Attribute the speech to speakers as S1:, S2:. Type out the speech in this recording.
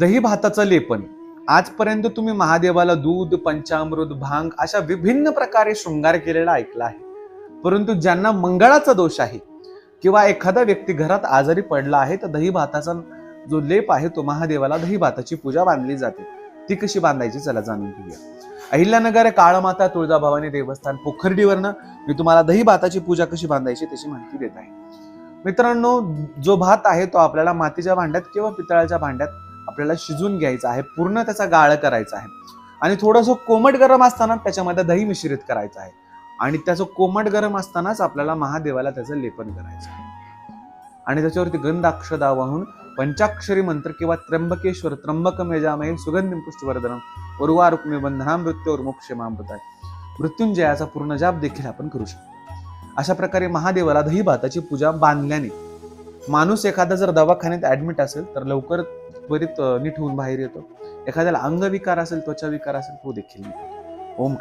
S1: दही भाताचं लेपन. आजपर्यंत तुम्ही महादेवाला दूध पंचामृत भांग अशा विभिन्न प्रकारे शृंगार केलेला ऐकला आहे. परंतु ज्यांना मंगळाचा दोष आहे किंवा एखादा व्यक्ती घरात आजारी पडला आहे तर दही भाताचा जो लेप आहे तो महादेवाला दही भाताची पूजा बांधली जाते. ती कशी बांधायची चला जाणून घेऊया. अहिल्यानगर काळमाता तुळजाभवानी देवस्थान पोखर्डीवरनं मी तुम्हाला दही भाताची पूजा कशी बांधायची त्याची माहिती देत आहे. मित्रांनो जो भात आहे तो आपल्याला मातीच्या भांड्यात किंवा पितळाच्या भांड्यात आपल्याला शिजून घ्यायचा आहे पूर्ण त्याचा गाळ करायचा आहे. आणि थोडंसं कोमट गरम असताना त्याच्यामध्ये दही मिश्रित करायचं आहे. आणि त्याचं कोमट गरम असतानाच आपल्याला महादेवाला त्याचं लेपन करायचं आहे. आणि त्याच्यावरती गंधाक्षदा वाहून पंचाक्षरी मंत्र किंवा त्र्यंबकेश्वर त्र्यंबक मेजामहे सुगंधी पुष्टवर्धनम उर्वारुक्मे बंधना मृत्यूवर मोक्ष मृत्युंजयाचा पूर्ण जाप देखील आपण करू शकतो. अशा प्रकारे महादेवाला दही भाताची पूजा बांधल्याने माणूस एखादा जर दवाखान्यात ऍडमिट असेल तर लवकर त्वरित नीट होऊन बाहेर येतो. एखाद्याला अंगविकार असेल त्वचा विकार असेल तो देखील नीट ओम